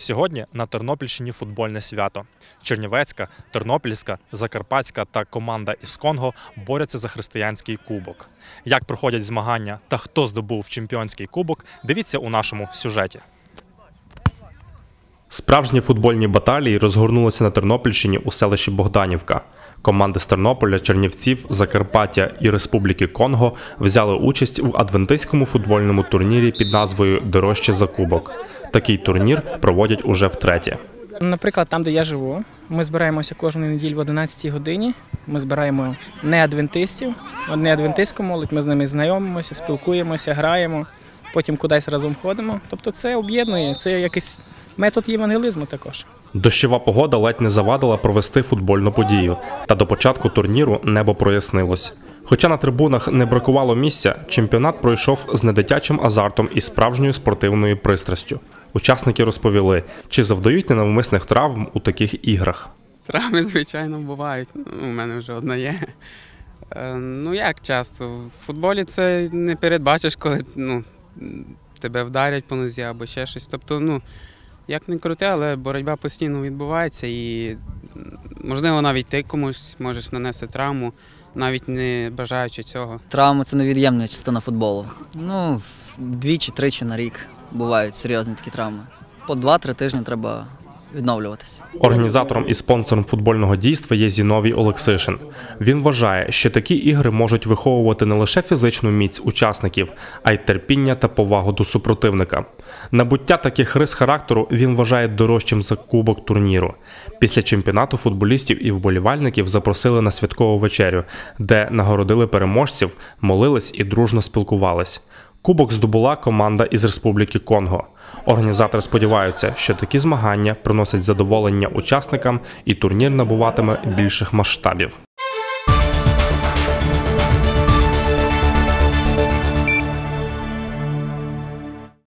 Сьогодні на Тернопільщині футбольне свято. Чернівецька, Тернопільська, Закарпатська та команда із Конго борються за християнський кубок. Як проходять змагання та хто здобув чемпіонський кубок, дивіться у нашому сюжеті. Справжні футбольні баталії розгорнулися на Тернопільщині у селищі Богданівка. Команди з Тернополя, Чернівців, Закарпаття і Республіки Конго взяли участь у адвентистському футбольному турнірі під назвою Дорожче за кубок. Такий турнір проводять уже втретє. Наприклад, там, де я живу, ми збираємося кожну неділю в 11 годині. Ми збираємо не адвентистів, не адвентистську молодь, ми з ними знайомимося, спілкуємося, граємо, потім кудись разом ходимо. Тобто це об'єднує, це якийсь метод євангелізму також. Дощова погода ледь не завадила провести футбольну подію, та до початку турніру небо прояснилось. Хоча на трибунах не бракувало місця, чемпіонат пройшов з недитячим азартом і справжньою спортивною пристрастю. Учасники розповіли, чи завдають ненавмисних травм у таких іграх. Травми, звичайно, бувають. Ну, У мене вже одна є. Е, Ну як часто? В футболі це не передбачиш, коли ну, тебе вдарять по нозі або ще щось. Тобто, ну, як не крути, але боротьба постійно відбувається і, можливо, навіть ти комусь можеш нанести травму, навіть не бажаючи цього. Травма це невід'ємна частина футболу. Ну, двічі-тричі на рік бувають серйозні такі травми. По 2-3 тижні треба відновлюватися. Організатором і спонсором футбольного дійства є Зіновій Олексишин. Він вважає, що такі ігри можуть виховувати не лише фізичну міць учасників, а й терпіння та повагу до супротивника. Набуття таких рис характеру він вважає дорожчим за кубок турніру. Після чемпіонату футболістів і вболівальників запросили на святкову вечерю, де нагородили переможців, молились і дружно спілкувались. Кубок здобула команда із Республіки Конго. Організатори сподіваються, що такі змагання приносять задоволення учасникам і турнір набуватиме більших масштабів.